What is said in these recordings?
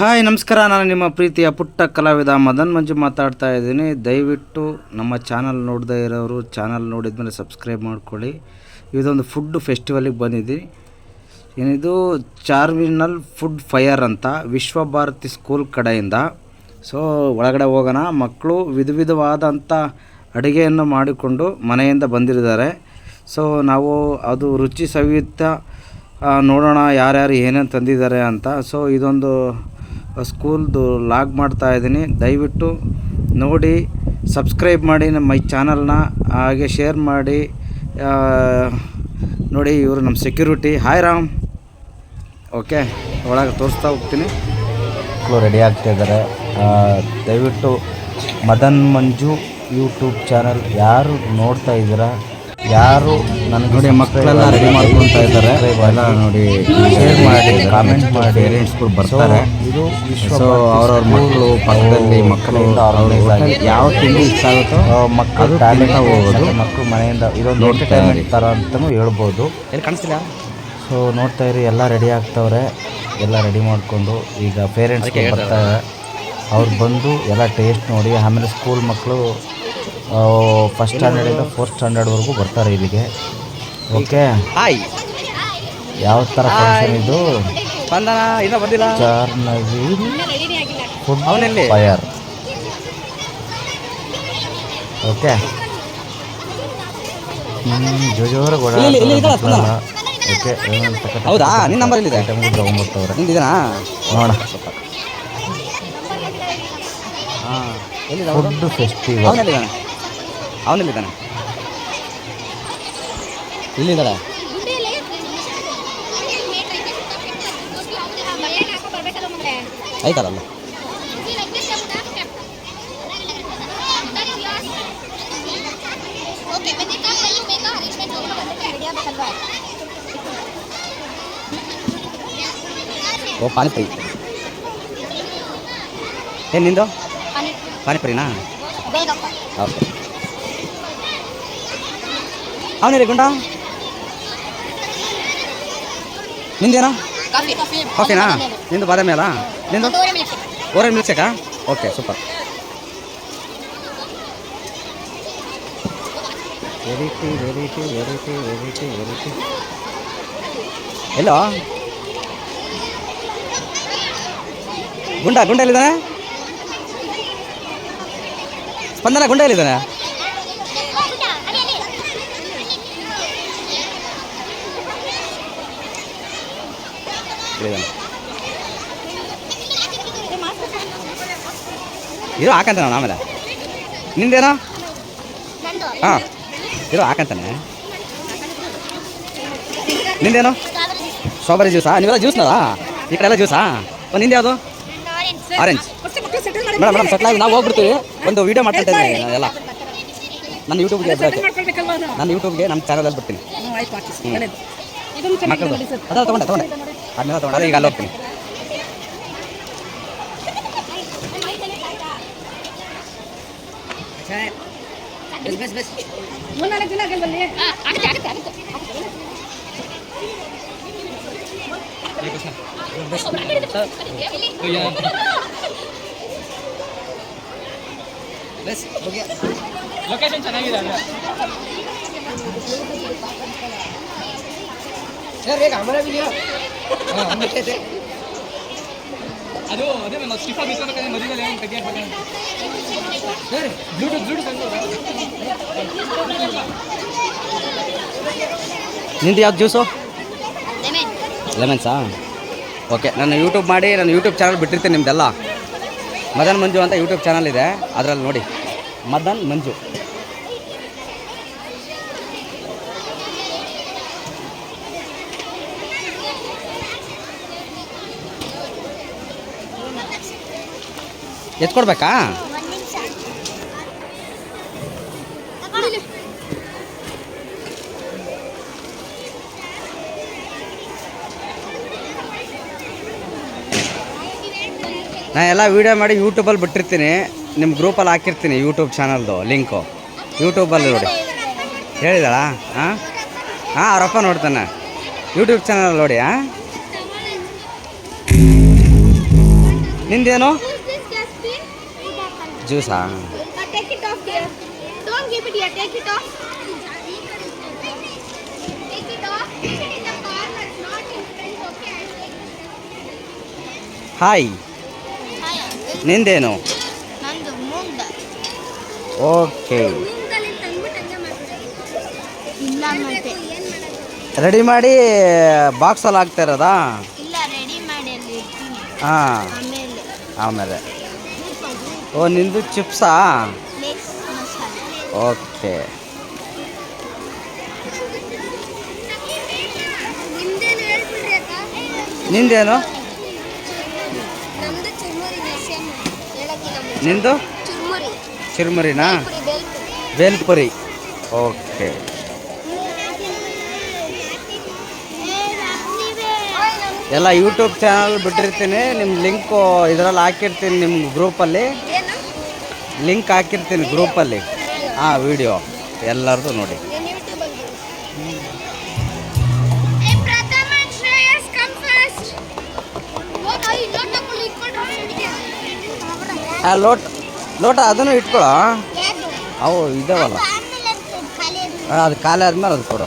Hi, ನಮಸ್ಕಾರ. ನಾನು ನಿಮ್ಮ ಪ್ರೀತಿಯ ಪುಟ್ಟ ಕಲಾವಿದ ಮದನ್ ಮಂಜು ಮಾತಾಡ್ತಾ ಇದ್ದೀನಿ. ದಯವಿಟ್ಟು ನಮ್ಮ ಚಾನಲ್ ನೋಡದೇ ಇರೋರು, ಚಾನಲ್ ನೋಡಿದ್ಮೇಲೆ ಸಬ್ಸ್ಕ್ರೈಬ್ ಮಾಡ್ಕೊಳ್ಳಿ. ಇದೊಂದು ಫುಡ್ ಫೆಸ್ಟಿವಲಿಗೆ ಬಂದಿದ್ದೀನಿ. ಏನಿದು? ಚಾರ್ಮಿನಲ್ ಫುಡ್ ಫೈರ್ ಅಂತ ವಿಶ್ವಭಾರತಿ ಸ್ಕೂಲ್ ಕಡೆಯಿಂದ. ಸೊ, ಒಳಗಡೆ ಹೋಗೋಣ. ಮಕ್ಕಳು ವಿಧ ವಿಧವಾದಂಥ ಅಡುಗೆಯನ್ನು ಮಾಡಿಕೊಂಡು ಮನೆಯಿಂದ ಬಂದಿರಿದ್ದಾರೆ ಸೊ, ನಾವು ಅದು ರುಚಿ ಸವಿಯುತ್ತ ನೋಡೋಣ ಯಾರ್ಯಾರು ಏನೇನು ತಂದಿದ್ದಾರೆ ಅಂತ. ಸೊ, ಇದೊಂದು ಸ್ಕೂಲ್ದು ಲಾಗ್ ಮಾಡ್ತಾ ಇದ್ದೀನಿ. ದಯವಿಟ್ಟು ನೋಡಿ, ಸಬ್ಸ್ಕ್ರೈಬ್ ಮಾಡಿ ನಮ್ಮ ಈ ಚಾನಲ್ನ, ಹಾಗೆ ಶೇರ್ ಮಾಡಿ ನೋಡಿ ಇವರು ನಮ್ಮ ಸೆಕ್ಯೂರಿಟಿ. ಹಾಯ್ ರಾಮ್. ಓಕೆ, ಒಳಗೆ ತೋರಿಸ್ತಾ ಹೋಗ್ತೀನಿ. ಮಕ್ಕಳು ರೆಡಿ ಆಗ್ತಾ ಇದ್ದಾರೆ. ದಯವಿಟ್ಟು ಮದನ್ ಮಂಜು ಯೂಟ್ಯೂಬ್ ಚಾನಲ್ ಯಾರು ನೋಡ್ತಾ ಇದ್ದೀರಾ ಯಾರು ನನ್ನ ನೋಡಿ ಮಕ್ಕಳೆಲ್ಲ ರೆಡಿ ಮಾಡ್ಕೊಂತ ಇದ್ದಾರೆ. ಎಲ್ಲ ನೋಡಿ ಶೇರ್ ಮಾಡಿ ಕಾಮೆಂಟ್ ಮಾಡಿ ಪೇರೆಂಟ್ಸ್ಗಳು ಬರ್ತಾರೆ. ಸೊ ಅವ್ರವ್ರ ಮಕ್ಕಳು ಪಕ್ಕದಲ್ಲಿ ಮಕ್ಕಳಿಂದ ಯಾವ ತಿಂಡಿ ಇಷ್ಟ ಆಗುತ್ತೋ ಮಕ್ಕಳು ಟ್ಯಾಲೆಂಟ್ ಹೋಗೋದು. ಮಕ್ಕಳು ಮನೆಯಿಂದ ಇದೊಂದು ಎಂಟರ್ಟೈನ್ಮೆಂಟ್. ಥರ ಅಂತಲೂ ಹೇಳ್ಬೋದು. ಎಲ್ಲಿ ಕಾಣಿಸ್ತಿಲ್ಲ? ಸೊ ನೋಡ್ತಾ ಇರಿ ಎಲ್ಲ ರೆಡಿ ಆಗ್ತವ್ರೆ. ಎಲ್ಲ ರೆಡಿ ಮಾಡಿಕೊಂಡು ಈಗ ಪೇರೆಂಟ್ಸ್ ಅದಕ್ಕೆ ಹೇಳ್ತಾ ಬರ್ತಾರೆ ಅವ್ರು ಬಂದು ಎಲ್ಲ ಟೇಸ್ಟ್ ನೋಡಿ ಆಮೇಲೆ ಸ್ಕೂಲ್ ಮಕ್ಕಳು ಫಸ್ಟ್ ಸ್ಟ್ಯಾಂಡರ್ಡಿಂದ ಫೋರ್ತ್ ಸ್ಟ್ಯಾಂಡರ್ಡ್ವರೆಗೂ ಬರ್ತಾರೆ ಇಲ್ಲಿಗೆ. ಓಕೆ ಹಾಯ್ ಯಾವ ಥರ ಫಂಕ್ಷನ್ ಇದು? ಬಂದನ ಇನ್ನೂ ಬಂದಿಲ್ಲ? ಚಾರ್ನವೀಲ್ ಫುಡ್ ಅವನೆಲ್ಲಿ? ಫೈರ್. ಓಕೆ ಸ್ಪಂದನ. ಓಕೆ ಹೌದಾ? ನಿನ್ನ ನಂಬರ್ ಎಲ್ಲಿದೆ? ತಗೊಂಡ್ಬರ್ತಾವ್ರೆ. ನಿಂದಿದನಾ? ನೋಡ ಅವನಲ್ಲ ಇದಾನೆ ಅವನಲ್ಲ ಇದಾನೆ ಇಲ್ಲಿ ಇದಲ್ಲ ಆಯ್ತಲ್ಲ ಓ ಪಾನ್ತಿ ಏನು ನಿಂದು? ಪಾನಿಪುರಿನಾ? ಓಕೆ. ಅವನೇ ಗುಂಡ? ನಿಂದೇನಾ? ಕಾಫಿನಾ? ನಿಂದು ಬಾದಾಮಿ ಅಲ್ಲ? ನಿಂದು? Orange milk ಶೇಕಾ okay super variety variety variety variety variety ಎಲ್ಲೋ? ಗುಂಡ ಗುಂಡ ಎಲ್ಲಿದ್ದಾನೆ? ಸ್ಪಂದನ ಗುಂಡ ಎಲ್ಲಿದ್ದಾನೆ? ಇರೋ ಇರೋ ಹಾಕಂತಾನ ಆಮೇಲೆ. ನಿಂದೇನೋ? ನಂದು ಹಾಂ ಇರೋ ಹಾಕಂತಾನೆ. ನಿಂದೇನೋ? ಸ್ಟ್ರಾಬೆರಿ ಜ್ಯೂಸಾ? ನೀವೆಲ್ಲ ಜ್ಯೂಸ್ನಲ್ಲ ಈ ಕಡೆ ಎಲ್ಲ ಜ್ಯೂಸಾ? ಒಂದು ನಿಂದೆ ಯಾವುದು ಆರೆಂಜ್ ಮೇಡಮ್ ಮೇಡಮ್ ಸಟ್ಲಾಗಿ ನಾವು ಹೋಗ್ಬಿಡ್ತೀವಿ. ಒಂದು ವೀಡಿಯೋ ಮಾಡ್ತಾ ಇದ್ದೀನಿ ಎಲ್ಲ. ನನ್ನ ಯೂಟ್ಯೂಬ್ಗೆ ಬಿಡೋಕ್ಕೆ ನನ್ನ ಯೂಟ್ಯೂಬ್ಗೆ ನಮ್ಮ ಚಾನಲಲ್ಲಿ ಬಿಡ್ತೀನಿ ಮಕ್ಕಳು ಅದೆಲ್ಲ ತೊಗೊಂಡೆ ತೊಗೊಂಡೆ. ಅದನ್ನೆಲ್ಲ ತೊಗೊಂಡೆ. ಅದೇ ಈಗ ಅಲ್ಲಿ? ಹೋಗ್ತೀನಿ ಆಗುತ್ತೆ ಲೊಕೇಶನ್ ಚೆನ್ನಾಗಿದೆ ಅಲ್ಲ? ಅದು ಅದೇ ನಾನು ಸ್ಟಿಫ್ ಮಧ್ಯದಲ್ಲಿ ಏನು ತೆಗಿಯಕ್ಕೆ ಬ್ಲೂಟೂತ್ ಬ್ಲೂಟೂತ್ ನಿಂದು ಯಾವ್ದು ಜ್ಯೂಸು ಲೆಮನ್ ಲೆಮನ್ಸಾ ಓಕೆ ನಾನು ಯೂಟ್ಯೂಬ್ ಮಾಡಿ ನಾನು ಯೂಟ್ಯೂಬ್ ಚಾನಲ್ ಬಿಟ್ಟಿರ್ತೀನಿ ನಿಮ್ದೆಲ್ಲ. ಮದನ್ ಮಂಜು ಅಂತ ಯೂಟ್ಯೂಬ್ ಚಾನಲ್ ಇದೆ ಅದರಲ್ಲಿ ನೋಡಿ. ಮದನ್ ಮಂಜು. ಎತ್ಕೊಡ್ಬೇಕಾ? ನಾನು ಎಲ್ಲ ವೀಡಿಯೋ ಮಾಡಿ ಯೂಟ್ಯೂಬಲ್ಲಿ ಬಿಟ್ಟಿರ್ತೀನಿ. ನಿಮ್ಮ ಗ್ರೂಪಲ್ಲಿ ಹಾಕಿರ್ತೀನಿ ಯೂಟ್ಯೂಬ್ ಚಾನಲ್ದು ಲಿಂಕು ಯೂಟ್ಯೂಬಲ್ಲಿ ನೋಡಿ. ಹೇಳಿದಳ? ಹಾಂ ಹಾಂ ಅವ್ರಪ್ಪ ನೋಡ್ತಾನೆ. ಯೂಟ್ಯೂಬ್ ಚಾನಲ್ ನೋಡಿ ಹಾಂ ನಿಂದೇನು? ಜ್ಯೂಸಾ ಹಾಯ್ ನಿಂದೇನು? ಮಾಡೋದು ರೆಡಿ ಮಾಡಿ ಬಾಕ್ಸಲ್ಲಿ ಹಾಕ್ತಾ ಇರೋದಾ? ಹಾಂ. ಆಮೇಲೆ. ಓ ನಿಂದು ಚಿಪ್ಸಾ? ಓಕೆ. ನಿಂದೇನು? ನಿಂದು? ಚಿರುಮುರಿನಾ ಪುರಿ ಬೇಲ್ಪುರಿ. ಬೇಲ್ಪುರಿ. ಓಕೆ. ಎಲ್ಲ ಯೂಟ್ಯೂಬ್ ಚಾನಲ್ ಬಿಟ್ಟಿರ್ತೀನಿ. ನಿಮ್ಮ ಲಿಂಕು ಇದರಲ್ಲಿ ಹಾಕಿರ್ತೀನಿ ನಿಮ್ಮ ಗ್ರೂಪಲ್ಲಿ. ಲಿಂಕ್ ಹಾಕಿರ್ತೀನಿ ಗ್ರೂಪಲ್ಲಿ. ಹಾಂ ವಿಡಿಯೋ ಎಲ್ಲರದು ನೋಡಿ. ಲೋಟ್ ಲೋಟ ಅದನ್ನು ಇಟ್ಕೊಳ್ಳೋ ಅವು ಇದಾವಲ್ಲ. ಅದು ಖಾಲಿ ಆದ್ಮೇಲೆ. ಅದು ಕೊಡು.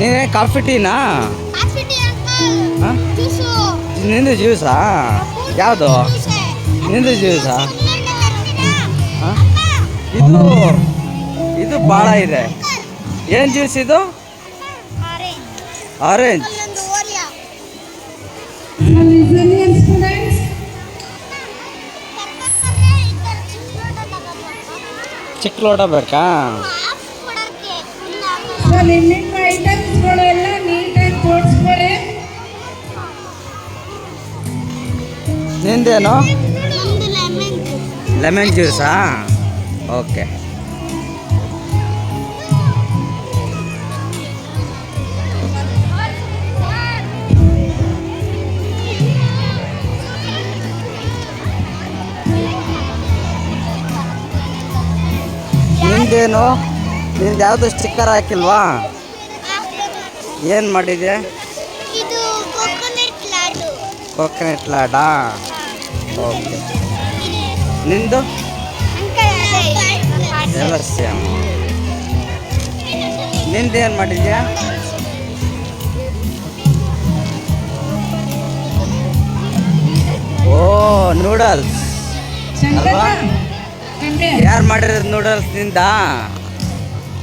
ನೀನೇ ಕಾಫಿ ಟೀನಾ? ನಿಂದು ಜ್ಯೂಸಾ? ಯಾವುದು? ನಿಂದು ಜ್ಯೂಸಾ? ಹಾಂ? ಇದು ಇದು ಭಾಳ ಇದೆ. ಏನು ಜ್ಯೂಸ್ ಇದು? ಆರೆಂಜ್. ಚಿಕ್ಕ ಲೋಟ ಬೇಕಾ? ಸೊ ನಿಮ್ಮ ನಿಮ್ಮ ಐಟಮ್ಸ್ಗಳು ಎಲ್ಲ ನೀಟಾಗಿ ತೋರಿಸ್ಕೊಳ್ಳಿ ನಿಂದೇನು ಲೆಮನ್ ಜ್ಯೂಸಾ ಓಕೆ ನಿಂದೇನು? ನಿಂದು ಯಾವುದು ಸ್ಟಿಕ್ಕರ್ ಹಾಕಿಲ್ವಾ? ಏನು ಮಾಡಿದೆ? ಇದು ಕೋಕೋನಟ್ ಲಾಡು. ಕೋಕೋನಟ್ ಲಾಡಾ? ಓಕೆ. ನಿಂದು? ಎಲ್ಲ ಸೇಮ್ ನಿಂದೇನು ಮಾಡಿದ್ಯಾ? ಓ ನೂಡಲ್ಸ್ ಅಲ್ವಾ? ಯಾರು ಮಾಡಿರೋದು ನೋಡಲ್ಸ್ನಿಂದ?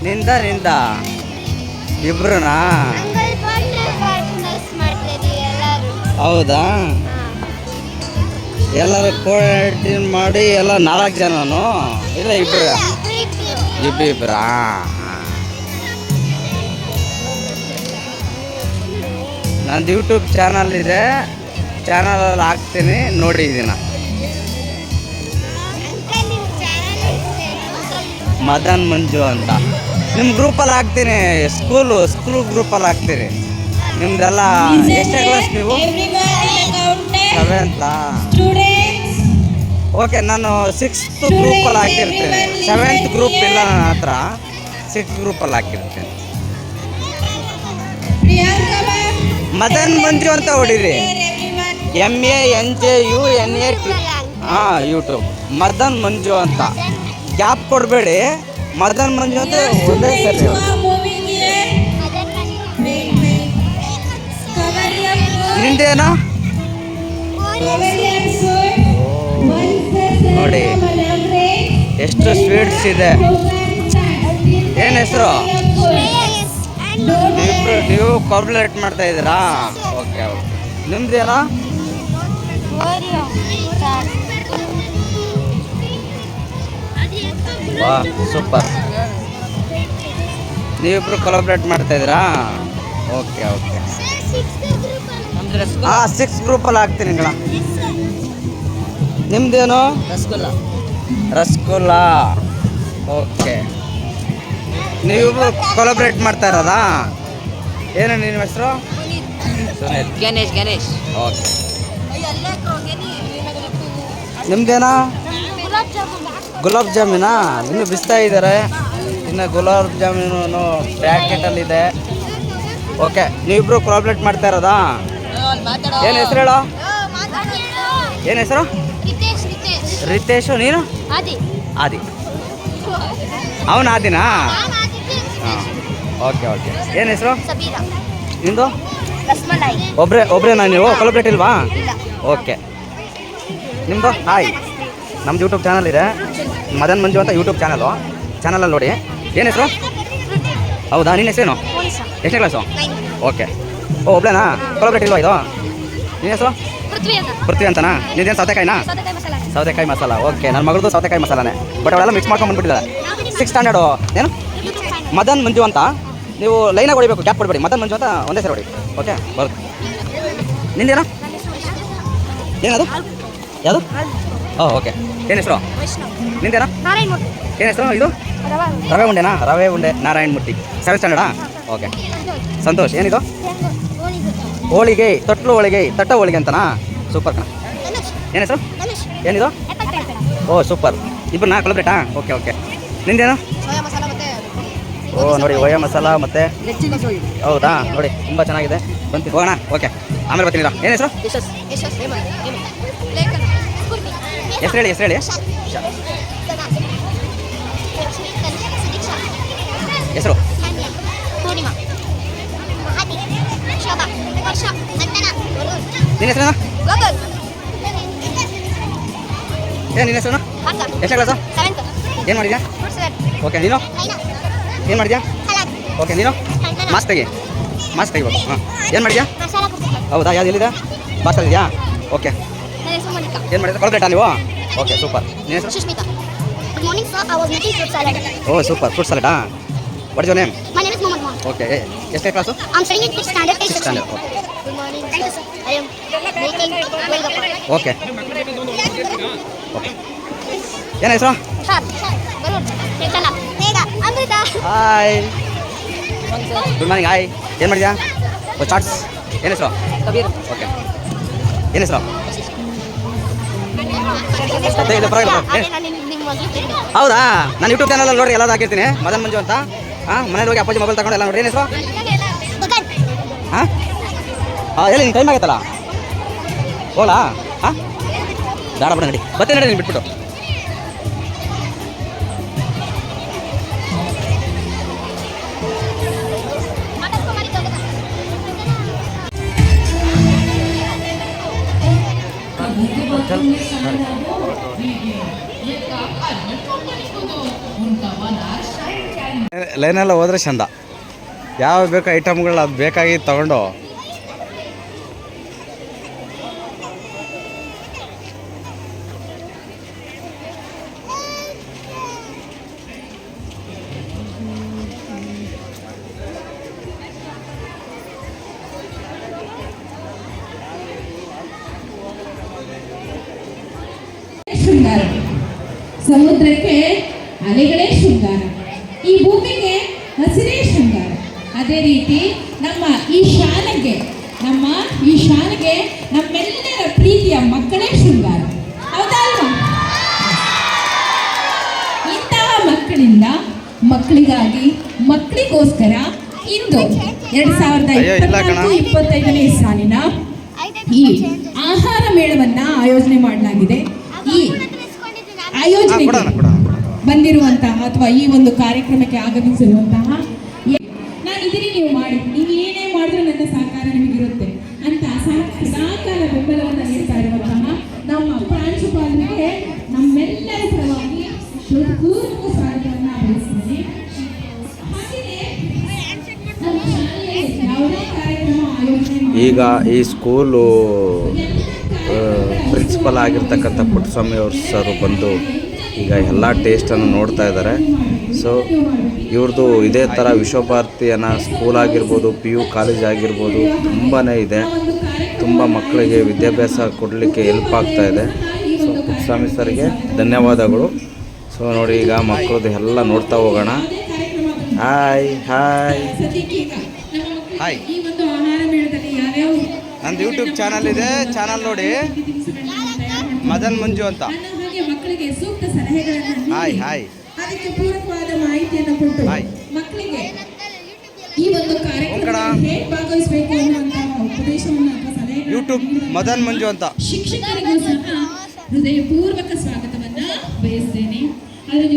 ನಿಂದ ನಿಂದ? ಇಬ್ರುನಾ? ಹೌದಾ? ಎಲ್ಲರೂ ಕೋಆರ್ಡಿನೇಟ್ ಮಾಡಿ ಎಲ್ಲ ನಾಲ್ಕು ಜನನು? ಇಲ್ಲ ಇಬ್ರ? ಇಬ್ಬರು ಇಬ್ಬರಾ ನಂದು ಯೂಟ್ಯೂಬ್ ಚಾನಲ್ ಇದೆ. ಚಾನಲಲ್ಲಿ ಹಾಕ್ತೀನಿ ನೋಡಿ ಇದನ್ನ ಮದನ್ ಮಂಜು ಅಂತ. ನಿಮ್ಮ ಗ್ರೂಪಲ್ಲಿ ಹಾಕ್ತೀನಿ ಸ್ಕೂಲು ಸ್ಕೂಲ್ ಗ್ರೂಪಲ್ಲಿ ಹಾಕ್ತೀನಿ ನಿಮ್ದೆಲ್ಲ ಎಷ್ಟೇ ಕ್ಲಾಸ್ ನೀವು? ಸೆವೆಂತ ಓಕೆ ನಾನು ಸಿಕ್ಸ್ತ್ ಗ್ರೂಪಲ್ಲಿ ಹಾಕಿರ್ತೀನಿ. ಸೆವೆಂತ್ ಗ್ರೂಪ್ ಇಲ್ಲ ನನ್ನ ಹತ್ರ. ಸಿಕ್ಸ್ತ್ ಗ್ರೂಪಲ್ಲಿ ಹಾಕಿರ್ತೀನಿ. ಮದನ್ ಮಂಜು ಅಂತ ಹೊಡೀರಿ. M A N J U N A T ಹಾಂ ಯೂಟ್ಯೂಬ್ ಮದನ್ ಮಂಜು ಅಂತ. ಗ್ಯಾಪ್ ಕೊಡಬೇಡಿ. ಮದನ್ ಮಂಜು ಒಂದೇ ಸರಿ ನಿಂದೇನು? ನೋಡಿ. ಎಷ್ಟು ಸ್ವೀಟ್ಸ್ ಇದೆ. ಏನು ಹೆಸರು? ನೀವು ಕಾರ್ಪೊರೇಟ್ ಮಾಡ್ತಾ ಇದ್ದೀರಾ? Okay okay. ನಿಮ್ದೇನಾ? ವಾ ಸೂಪರ್ ನೀವಿಬ್ರು ಕೊಲಾಬ್ರೇಟ್ ಮಾಡ್ತಾ ಇದ್ದೀರಾ? ಓಕೆ ಓಕೆ ಹಾಂ ಸಿಕ್ಸ್ ಗ್ರೂಪಲ್ಲಿ ಹಾಕ್ತೀನಿ ಕಣ ನಿಮ್ದೇನು? ರಸಗುಲ್ಲ. ರಸಗುಲ್ಲ ಓಕೆ ನೀವಿಬ್ರು ಕೊಲಾಬ್ರೇಟ್ ಮಾಡ್ತಾ ಇರೋದಾ? ಏನು ನಿಮ್ಮ ಹೆಸರು? ಸುನೀಲ್. ಗಣೇಶ್ ಗಣೇಶ್. ಓಕೆ ನಿಮ್ದೇನಾ? ಗುಲಾಬ್ ಜಾಮೂನಾ? ಇನ್ನು ಬಿಸ್ತಾ ಇದ್ದಾರೆ. ಇನ್ನು ಗುಲಾಬ್ ಜಾಮೂನು ಪ್ಯಾಕೆಟಲ್ಲಿದೆ ಓಕೆ ನೀವಿಬ್ರು ಕೋಆಪ್ರೇಟ್ ಮಾಡ್ತಾ ಇರೋದಾ? ಏನು ಹೆಸರು ಹೇಳೋ? ಏನು ಹೆಸರು? ರಿತೇಶ್ ನೀನು? ಆದಿ. ಅವನ ಆದಿನಾ? ನಾನು ಹಾಂ ಓಕೆ ಓಕೆ ಏನು ಹೆಸರು? ನಿಂದು? ಒಬ್ಬರೇ ಒಬ್ಬರೇನಾ ನೀವು? ಕೊಲಬ್ರೇಟ್ ಇಲ್ವಾ? ಓಕೆ ನಿಮ್ಮದು ಹಾಯ್ ನಮ್ದು ಯೂಟ್ಯೂಬ್ ಚಾನಲ್ ಇದೆ. ಮದನ್ ಮಂಜು ಅಂತ ಯೂಟ್ಯೂಬ್ ಚಾನಲು ಚಾನಲಲ್ಲಿ ನೋಡಿ. ಏನು ಹೆಸರು? ಹೌದಾ? ನಿನ್ನ ಹೆಸರೇನು? ಎಷ್ಟನೇ ಕ್ಲಾಸು ಓಕೆ ಓ ಒಬ್ಳೇನಾ? ಕೊಲಬ್ರೇಟ್ ಇಲ್ವಾ ಇದು? ನಿನ್ನ ಹೆಸರು? ಪೃಥ್ವಿ ಅಂತ. ಪೃಥ್ವಿ ಅಂತನಾ? ನಿಂದೇನು ಸೌತೆಕಾಯಿನಾ? ಸೌತೆಕಾಯಿ ಮಸಾಲ ಓಕೆ ನನ್ನ ಮಗಳದು ಸೌತೆಕಾಯಿ ಮಸಾಲಾನೇ. ಬಟ್ ಅವಳೆಲ್ಲ ಮಿಕ್ಸ್ ಮಾಡ್ಕೊಂಡು ಬಂದ್ಬಿಟ್ಟಿದ್ದಾರೆ. ಸಿಕ್ಸ್ ಸ್ಟ್ಯಾಂಡರ್ಡು ಏನು? ಮದನ್ ಮಂಜು ಅಂತ. ನೀವು ಲೈನಾಗ ಹೊಡಿಬೇಕು. ಗ್ಯಾಪ್ ಕೊಡಬೇಡಿ. ಮದನ್ ಮಂಜು ಅಂತ ಒಂದೇ ಸರಿ ಹೊಡಿ. ಓಕೆ ಬರುತ್ತೆ. ನಿಂದೇನಾ? ಏನದು? ಯಾವುದು? ಓ ಓಕೆ ಏನು ಹೆಸರು? ನಿಂದೇನಾ? ಏನು ಹೆಸರು ಇದು? ರವೆ ಉಂಡೆನಾ? ರವೆ ಉಂಡೆ. ನಾರಾಯಣ ಮೂರ್ತಿ. ಸೆವೆನ್ ಸ್ಟ್ಯಾಂಡರ್ಡಾ? ಓಕೆ ಸಂತೋಷ್. ಏನಿದು? ಹೋಳಿಗೆ. ತೊಟ್ಲು ಹೋಳಿಗೆ. ತಟ್ಟ ಹೋಳಿಗೆ ಅಂತನಾ? ಸೂಪರ್ ಕಣ. ಏನು ಹೆಸರು? ಏನಿದು? ಓ ಸೂಪರ್ ಇಬ್ಬರು ನಾ ಕೊಲಬ್ರೇಟಾ ಓಕೆ ಓಕೆ ನಿಂದೇನು? ಸೋಯಾ ಮಸಾಲ ಮತ್ತೆ ಓ ನೋಡಿ ಒಯ್ಯ ಮಸಾಲ ಮತ್ತೆ ಹೌದಾ? ನೋಡಿ ತುಂಬ ಚೆನ್ನಾಗಿದೆ. ಬಂತು. ಹೋಗೋಣ? ಓಕೆ ಆಮೇಲೆ ಬರ್ತೀನಿ. ಏನು ಹೆಸರು? ಹೆಸರು ಹೇಳಿ ಹೆಸರು ಹೇಳಿ. ಹೆಸರು? ನಿನ್ನ ಹೆಸರು ಏನು ನಿನ್ನ ಹೆಸರು ಎಷ್ಟು ಎಷ್ಟನೇ ಕ್ಲಾಸು ಏನು ಮಾಡಿದ್ಯಾ? ಓಕೆ ನೀನು? ಏನು ಮಾಡಿದ್ಯಾ? ಓಕೆ ನೀನು? ಮಾಸ್ಕ್ ತೆಗಿ. ಮಾಸ್ಕ್ ತೆಗಿಬೇಕು. ಹಾಂ. ಏನು ಮಾಡಿದ್ಯಾ? ಹೌದಾ ಯಾವ್ದು ಎಲ್ಲಿದೆ? ಪಾರ್ಸಲ್ ಇದೆಯಾ ಓಕೆ ಮೋನಿಕಾ ಏನು ಮಾಡಿದ್ರೆ? ಕೊಲಬ್ರೇಟಾ ನೀವು? Okay super. ಹೆಸರು Sushmita good morning sir I was making fruit salad O super. ಫ್ರೂಟ್ ಸಲಾಡಾ what is name my name is Mohammed okay ಎಷ್ಟನೇ class I am studying in standard okay. Good morning I am making golgappa okay okay ಏನು ಹೆಸರು? Chetana Amrutha hi good morning hi ಏನು ಮಾಡಿದ್ಯಾ? ಓ ಚಾಟ್ಸ್ ಏನು ಹೆಸರು? Kabir. Okay ಏನು ಹೆಸರು? ಹೌದಾ? ನಾನು ಯೂಟ್ಯೂಬ್ ಚಾನಲ್ ನೋಡಿ ಎಲ್ಲ ಹಾಕಿರ್ತೀನಿ. ಮದನ್ ಮಂಜು ಅಂತ. ಹಾಂ ಮನೇಲಿ ಹೋಗಿ ಅಪ್ಪಾಜಿ ಮೊಬೈಲ್ ತಗೊಂಡು ಎಲ್ಲ ನೋಡಿ ಏನು ಹೆಸರು? ಗಗನ್ ಹಾಂ ಹಾಂ ಎಲ್ಲಿ ನಿನ್ನ ಟೈಮ್ ಆಗತ್ತಲ್ಲ? ಓಲಾ ಹಾಂ ದಾಡ ಬಿಡ ನಡಿ ಮತ್ತೆ ನಡಿ ನೀನು ಬಿಟ್ಬಿಟ್ಟು ಲೈನೆಲ್ಲ ಹೋದ್ರೆ ಚಂದ. ಯಾವ ಬೇಕು ಐಟಮ್ಗಳು ಅದು ಬೇಕಾಗಿ ತಗೊಂಡು ಶೃಂಗಾರ. ಸಮುದ್ರಕ್ಕೆ ಅಲೆಗಳೇ ಶೃಂಗಾರ. ಈ ಭೂಮಿಗೆ ಹಸಿರೇ ಶೃಂಗಾರ. ಅದೇ ರೀತಿ ನಮ್ಮ ಈ ಶಾಲೆಗೆ ನಮ್ಮ ಈ ಶಾಲೆಗೆ ನಮ್ಮೆಲ್ಲರ ಪ್ರೀತಿಯ ಮಕ್ಕಳೇ ಶೃಂಗಾರ. ಹೌದಾ ಇಂತಹ ಮಕ್ಕಳಿಂದ ಮಕ್ಕಳಿಗಾಗಿ ಮಕ್ಕಳಿಗೋಸ್ಕರ ಇಂದು ಎರಡ್ ಸಾವಿರದ ಇಪ್ಪತ್ತೈದು ಇಪ್ಪತ್ನಾಲ್ಕು ಇಪ್ಪತ್ತೈದನೇ ಸಾಲಿನ ಈ ಆಹಾರ ಮೇಳವನ್ನ ಆಯೋಜನೆ ಮಾಡಲಾಗಿದೆ. ಈ ಆಯೋಜನೆಗೆ ಬಂದಿರುವಂತಹ ಅಥವಾ ಈ ಒಂದು ಕಾರ್ಯಕ್ರಮಕ್ಕೆ ಆಗಮಿಸಿರುವಂತಹ ನಾನು ಇದನ್ನೇ ನೀವು ಮಾಡಿ. ನೀವು ಏನೇ ಮಾಡಿದ್ರು ನನ್ನ ಸಹಕಾರ ನಿಮಗಿರುತ್ತೆ ಅಂತ ಸಹ- ಸಹಕಾರ ಬೆಂಬಲವನ್ನು ನೀಡ್ತಾ ಇರುವಂತಹ ನಮ್ಮ ಪ್ರಾಂಶುಪಾಲರಿಗೆ ನಮ್ಮೆಲ್ಲರ ಪರವಾಗಿ ಹೃತ್ಪೂರ್ವಕ ಸ್ವಾಗತವನ್ನು ಬಯಸ್ತೀನಿ ಈಗ ಈ ಸ್ಕೂಲು ಪ್ರಿನ್ಸಿಪಲ್ ಆಗಿರ್ತಕ್ಕಂಥ ಪುಟ್ಟಸ್ವಾಮಿ ಅವ್ರ ಸರ್ ಬಂದು ಈಗ ಎಲ್ಲ ಟೇಸ್ಟನ್ನು ನೋಡ್ತಾ ಇದ್ದಾರೆ. ಸೊ ಇವ್ರದ್ದು ಇದೇ ಥರ ವಿಶ್ವಭಾರತಿಯನ ಸ್ಕೂಲ್ ಆಗಿರ್ಬೋದು ಪಿ ಯು ಕಾಲೇಜ್ ಆಗಿರ್ಬೋದು ತುಂಬಾ ಇದೆ. ತುಂಬ ಮಕ್ಕಳಿಗೆ ವಿದ್ಯಾಭ್ಯಾಸ ಕೊಡಲಿಕ್ಕೆ ಹೆಲ್ಪ್ ಆಗ್ತಾ ಇದೆ. ಸೊ ಪುಟ್ಟಸ್ವಾಮಿ ಸರ್ಗೆ ಧನ್ಯವಾದಗಳು. ಸೊ ನೋಡಿ ಈಗ ಮಕ್ಕಳದ್ದು ಎಲ್ಲ ನೋಡ್ತಾ ಹೋಗೋಣ. ಹಾಯ್ ಹಾಯ್ ಹಾಯ್ ನಂದು ಯೂಟ್ಯೂಬ್ ಚಾನಲ್ ಇದೆ ಚಾನಲ್ ನೋಡಿ. ಮದನ್ ಮಂಜು ಅಂತ. ಮಕ್ಕಳಿಗೆ ಸೂಕ್ತ ಸಲಹೆಗಳನ್ನು ನೀಡಿ. ಹಾಯ್ ಹಾಯ್ ಅದಕ್ಕೆ ಪೂರಕವಾದ ಮಾಹಿತಿಯನ್ನು ಕೊಟ್ಟು ಹಾಯ್. ಮಕ್ಕಳಿಗೆ ಈ ಒಂದು ಕಾರ್ಯಕ್ರಮದಲ್ಲಿ ಹೇಗೆ ಭಾಗವಹಿಸಬೇಕು ಅನ್ನುವಂತ ಉಪದೇಶವನ್ನು ಅಥವಾ ಸಲಹೆಗಳನ್ನು ಯೂಟ್ಯೂಬ್ ಮದನ್ ಮಂಜು ಅಂತ. ಶಿಕ್ಷಕರಿಗೂ ಸಹ ಹೃದಯಪೂರ್ವಕ ಸ್ವಾಗತವನ್ನ ಬಯಸ್ತೇನೆ. ನೀವು